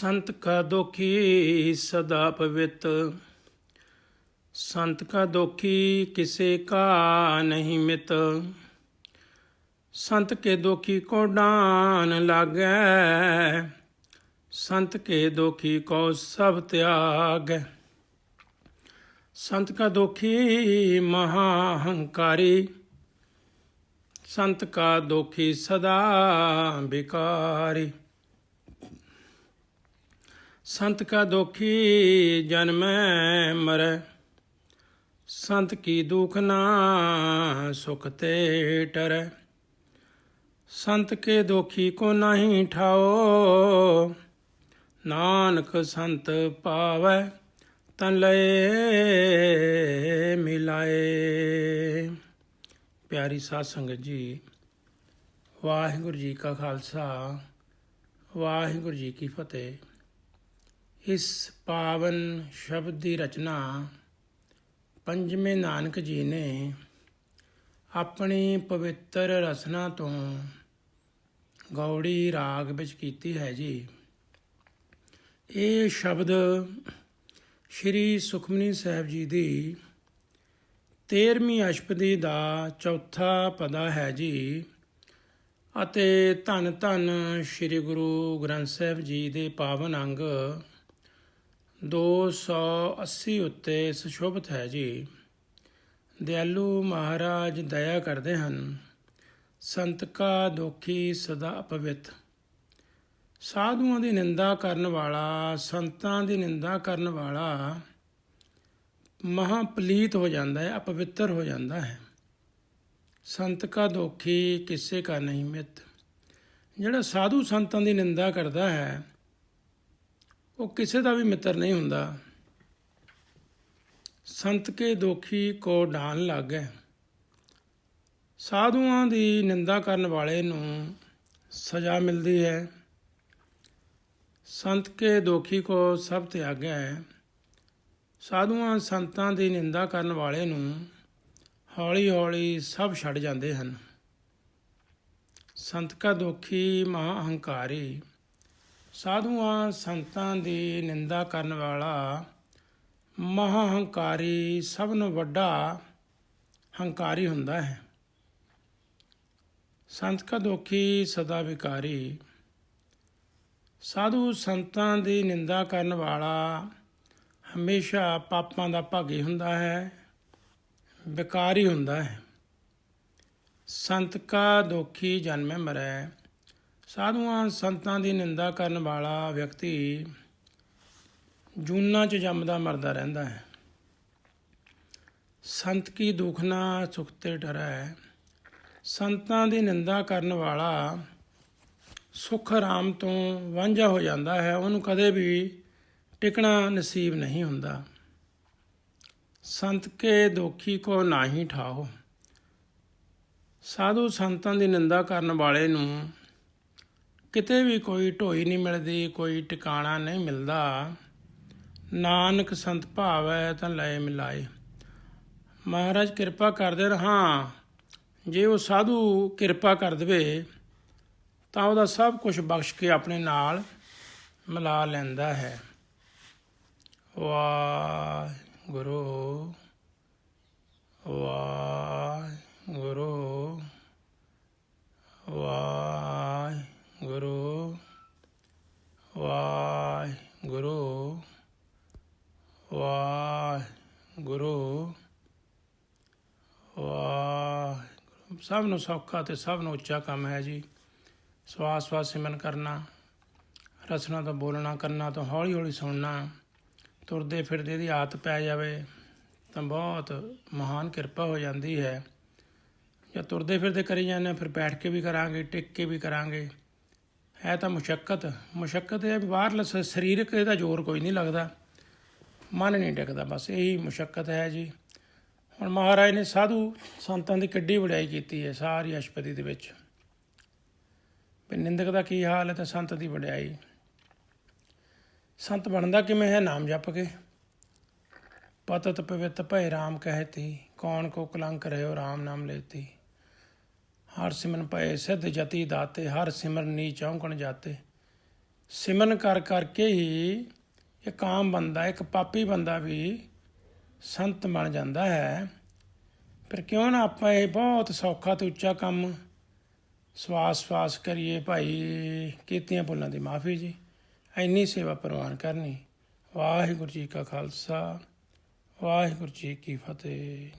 ਸੰਤ ਕਾ ਦੁਖੀ ਸਦਾ ਪਵਿੱਤ। ਸੰਤ ਕਾ ਦੁਖੀ ਕਿਸੇ ਕਾ ਨਹੀਂ ਮਿਤ। ਸੰਤ ਕੇ ਦੁਖੀ ਕੋ ਡਾਨ ਲਾਗੈ। ਸੰਤ ਕੇ ਦੁਖੀ ਕੋ ਸਭ ਤਿਆਗੈ। ਸੰਤ ਕਾ ਦੁਖੀ ਮਹਾ ਹੰਕਾਰੀ। ਸੰਤ ਕਾ ਦੁਖੀ ਸਦਾ ਬਿਕਾਰੀ ਸੰਤ ਕਾ ਦੁਖੀ ਜਨਮ ਮਰੈ। ਸੰਤ ਕੀ ਦੁਖ ਨਾ ਸੁਖ ਤੇ ਟਰੈ। ਸੰਤ ਕੇ ਦੁਖੀ ਕੋ ਨਹੀਂ ਠਾਓ। ਨਾਨਕ ਸੰਤ ਪਾਵੈ, ਤਨ ਲਏ ਮਿਲਾਏ। ਪਿਆਰੀ ਸਾਧ ਸੰਗਤ ਜੀ, ਵਾਹਿਗੁਰੂ ਜੀ ਕਾ ਖਾਲਸਾ, ਵਾਹਿਗੁਰੂ ਜੀ ਕੀ ਫਤਿਹ। ਇਸ ਪਾਵਨ ਸ਼ਬਦ ਦੀ ਰਚਨਾ ਪੰਜਵੇਂ ਨਾਨਕ ਜੀ ਨੇ ਆਪਣੀ ਪਵਿੱਤਰ ਰਚਨਾ ਤੋਂ ਗੌੜੀ ਰਾਗ ਵਿੱਚ ਕੀਤੀ ਹੈ ਜੀ। ਇਹ ਸ਼ਬਦ ਸ਼੍ਰੀ ਸੁਖਮਨੀ ਸਾਹਿਬ ਜੀ ਦੀ 13ਵੀਂ ਅਸ਼ਪਦੀ ਦਾ ਚੌਥਾ ਪਦਾ ਹੈ ਜੀ ਅਤੇ ਧੰਨ ਧੰਨ ਸ਼੍ਰੀ ਗੁਰੂ ਗ੍ਰੰਥ ਸਾਹਿਬ ਜੀ ਦੇ ਪਾਵਨ ਅੰਗ 280 ਉੱਤੇ ਸੁਸ਼ੋਭਿਤ ਹੈ ਜੀ। ਦਿਆਲੂ ਮਹਾਰਾਜ ਦਇਆ ਕਰਦੇ ਹਨ। ਸੰਤ ਕਾ ਦੋਖੀ ਸਦਾ ਅਪਵਿੱਤ। ਸਾਧੂਆਂ ਦੀ ਨਿੰਦਾ ਕਰਨ ਵਾਲਾ, ਸੰਤਾਂ ਦੀ ਨਿੰਦਾ ਕਰਨ ਵਾਲਾ ਮਹਾ ਪਲੀਤ ਹੋ ਜਾਂਦਾ ਹੈ, ਅਪਵਿੱਤਰ ਹੋ ਜਾਂਦਾ ਹੈ। ਸੰਤ ਕਾ ਦੋਖੀ ਕਿਸੇ ਕਾ ਨਹੀਂ ਮਿੱਤ। ਜਿਹੜਾ ਸਾਧੂ ਸੰਤਾਂ ਦੀ ਨਿੰਦਾ ਕਰਦਾ ਹੈ ਉਹ ਕਿਸੇ ਦਾ ਵੀ ਮਿੱਤਰ ਨਹੀਂ ਹੁੰਦਾ। ਸੰਤ ਕੇ ਦੋਖੀ ਕੋ ਢਾਨ ਲੱਗੇ ਸਾਧੂਆਂ ਦੀ ਨਿੰਦਾ ਕਰਨ ਵਾਲੇ ਨੂੰ ਸਜ਼ਾ ਮਿਲਦੀ ਹੈ। ਸੰਤ ਕੇ ਦੋਖੀ ਕੋ ਸਭ ਤਿਆਗਿਆ ਹੈ। ਸਾਧੂਆਂ ਸੰਤਾਂ ਦੀ ਨਿੰਦਾ ਕਰਨ ਵਾਲੇ ਨੂੰ ਹੌਲੀ ਹੌਲੀ ਸਭ ਛੱਡ ਜਾਂਦੇ ਹਨ। ਸੰਤ ਕਾ ਦੋਖੀ ਮਹਾ ਅਹੰਕਾਰੀ ਸਾਧੂਆਂ ਸੰਤਾਂ ਦੀ ਨਿੰਦਾ ਕਰਨ ਵਾਲਾ, ਮਹਾਹੰਕਾਰੀ ਸਭ ਨੂੰ ਵੱਡਾ ਹੰਕਾਰੀ ਹੁੰਦਾ ਹੈ। ਸੰਤ ਕਾ ਦੋਖੀ ਸਦਾ ਵਿਕਾਰੀ? ਸਾਧੂ ਸੰਤਾਂ ਦੀ ਨਿੰਦਾ ਕਰਨ ਵਾਲਾ ਹਮੇਸ਼ਾ ਪਾਪਾਂ ਦਾ ਭਾਗੀ ਹੁੰਦਾ ਹੈ, ਵਿਕਾਰੀ ਹੁੰਦਾ ਹੈ। ਸੰਤ ਕਾ ਦੋਖੀ ਜਨਮੇ ਮਰੈ ਸਾਧੂਆਂ, ਸੰਤਾਂ ਦੀ ਨਿੰਦਾ ਕਰਨ ਵਾਲਾ ਵਿਅਕਤੀ ਜੂਨਾ ਚ ਜੰਮਦਾ ਮਰਦਾ ਰਹਿੰਦਾ ਹੈ। ਸੰਤ ਕੀ ਦੁਖਨਾ ਸੁਖ ਤੇ ਡਰੈ। ਸੰਤਾਂ ਦੀ ਨਿੰਦਾ ਕਰਨ ਵਾਲਾ ਸੁਖ ਆਰਾਮ ਤੋਂ ਵਾਂਝਾ ਹੋ ਜਾਂਦਾ ਹੈ। ਉਹਨੂੰ ਕਦੇ ਵੀ ਟਿਕਣਾ ਨਸੀਬ ਨਹੀਂ ਹੁੰਦਾ। ਸੰਤ ਕੇ ਦੋਖੀ ਕੋ ਨਾਹੀ ਠਾਓ ਸਾਧੂ ਸੰਤਾਂ ਦੀ ਨਿੰਦਾ ਕਰਨ ਵਾਲੇ ਨੂੰ ਕਿਤੇ ਵੀ ਕੋਈ ਢੋਈ ਨਹੀਂ ਮਿਲਦੀ, ਕੋਈ ਟਿਕਾਣਾ ਨਹੀਂ ਮਿਲਦਾ। ਨਾਨਕ ਸੰਤ ਭਾਵੈ ਤਾਂ ਲੈ ਮਿਲਾਏ। ਮਹਾਰਾਜ ਕਿਰਪਾ ਕਰਦੇ ਰਹਾ ਜੇ ਉਹ ਸਾਧੂ ਕਿਰਪਾ ਕਰ ਦੇਵੇ, ਤਾਂ ਉਹਦਾ ਸਭ ਕੁਝ ਬਖਸ਼ ਕੇ ਆਪਣੇ ਨਾਲ ਮਿਲਾ ਲੈਂਦਾ ਹੈ। ਵਾਹਿਗੁਰੂ ਵਾਹਿਗੁਰੂ ਵਾਹਿਗੁਰੂ ਵਾਹਿਗੁਰੂ ਵਾਹਿਗੁਰੂ ਸਭ ਨੂੰ ਸੌਖਾ ਤੇ ਸਭ ਨੂੰ ਉੱਚਾ ਕੰਮ ਹੈ ਜੀ। ਸਵਾਸ ਸਵਾਸ ਸਿਮਨ ਕਰਨਾ, ਰਸਨਾ ਤੋਂ ਬੋਲਣਾ ਕਰਨਾ ਤੋਂ ਹੌਲੀ ਹੌਲੀ ਸੁਣਨਾ, ਤੁਰਦੇ ਫਿਰਦੇ ਦੀ ਆਦਤ ਪੈ ਜਾਵੇ ਤਾਂ ਬਹੁਤ ਮਹਾਨ ਕਿਰਪਾ ਹੋ ਜਾਂਦੀ ਹੈ। ਜਾਂ ਤੁਰਦੇ ਫਿਰਦੇ ਕਰੀ ਜਾਂਦੇ ਫਿਰ ਬੈਠ ਕੇ ਵੀ ਕਰਾਂਗੇ, ਟਿਕ ਕੇ ਵੀ ਕਰਾਂਗੇ। ਹੈ ਤਾਂ ਮੁਸ਼ਕਲ ਮੁਸ਼ਕਲ ਹੈ ਬਾਹਰਲਾ ਸ- ਸਰੀਰਕ ਇਹਦਾ ਜ਼ੋਰ ਕੋਈ ਨਹੀਂ ਲੱਗਦਾ। ਮਨ ਨਹੀਂ ਟਿਕਦਾ, ਬਸ ਇਹੀ ਮੁਸ਼ਕਲ ਹੈ ਜੀ। ਹੁਣ ਮਹਾਰਾਜ ਨੇ ਸਾਧੂ ਸੰਤਾਂ ਦੀ ਕਿੱਡੀ ਵਡਿਆਈ ਕੀਤੀ ਹੈ, ਸਾਰੀ ਅਸ਼ਪਦੀ ਦੇ ਵਿੱਚ। ਵੀ ਨਿੰਦਕ ਦਾ ਕੀ ਹਾਲ ਹੈ ਤਾਂ ਸੰਤ ਦੀ ਵਡਿਆਈ। ਸੰਤ ਬਣਦਾ ਕਿਵੇਂ ਹੈ? ਨਾਮ ਜਪ ਕੇ। ਪਤਤ ਪਵਿੱਤ ਭੈ ਰਾਮ ਕਹਤੀ ਕੌਣ ਕੋ ਕਲੰਕ ਰਹਿਓ ਰਾਮ ਨਾਮ ਲੈਤੀ। ਹਰ ਸਿਮਰਨ ਪਏ ਸਿੱਧ ਜਤੀ ਦਾਤੇ, ਹਰ ਸਿਮਰਨ ਨੀ ਚੌਂਕਣ ਜਾਤੇ। ਸਿਮਰਨ ਕਰ ਕਰਕੇ ਹੀ ਇੱਕ ਆਮ ਬੰਦਾ, ਇੱਕ ਪਾਪੀ ਬੰਦਾ ਵੀ ਸੰਤ ਬਣ ਜਾਂਦਾ ਹੈ। ਪਰ ਕਿਉਂ ਨਾ ਆਪਾਂ ਇਹ ਬਹੁਤ ਸੌਖਾ ਤੇ ਉੱਚਾ ਕੰਮ ਸਵਾਸ ਸਵਾਸ ਕਰੀਏ ਭਾਈ। ਕੀਤੀਆਂ ਭੁੱਲਾਂ ਦੀ ਮਾਫੀ ਜੀ। ਇੰਨੀ ਸੇਵਾ ਪ੍ਰਵਾਨ ਕਰਨੀ। ਵਾਹਿਗੁਰੂ ਜੀ ਕਾ ਖਾਲਸਾ। ਵਾਹਿਗੁਰੂ ਜੀ ਕੀ ਫਤਿਹ।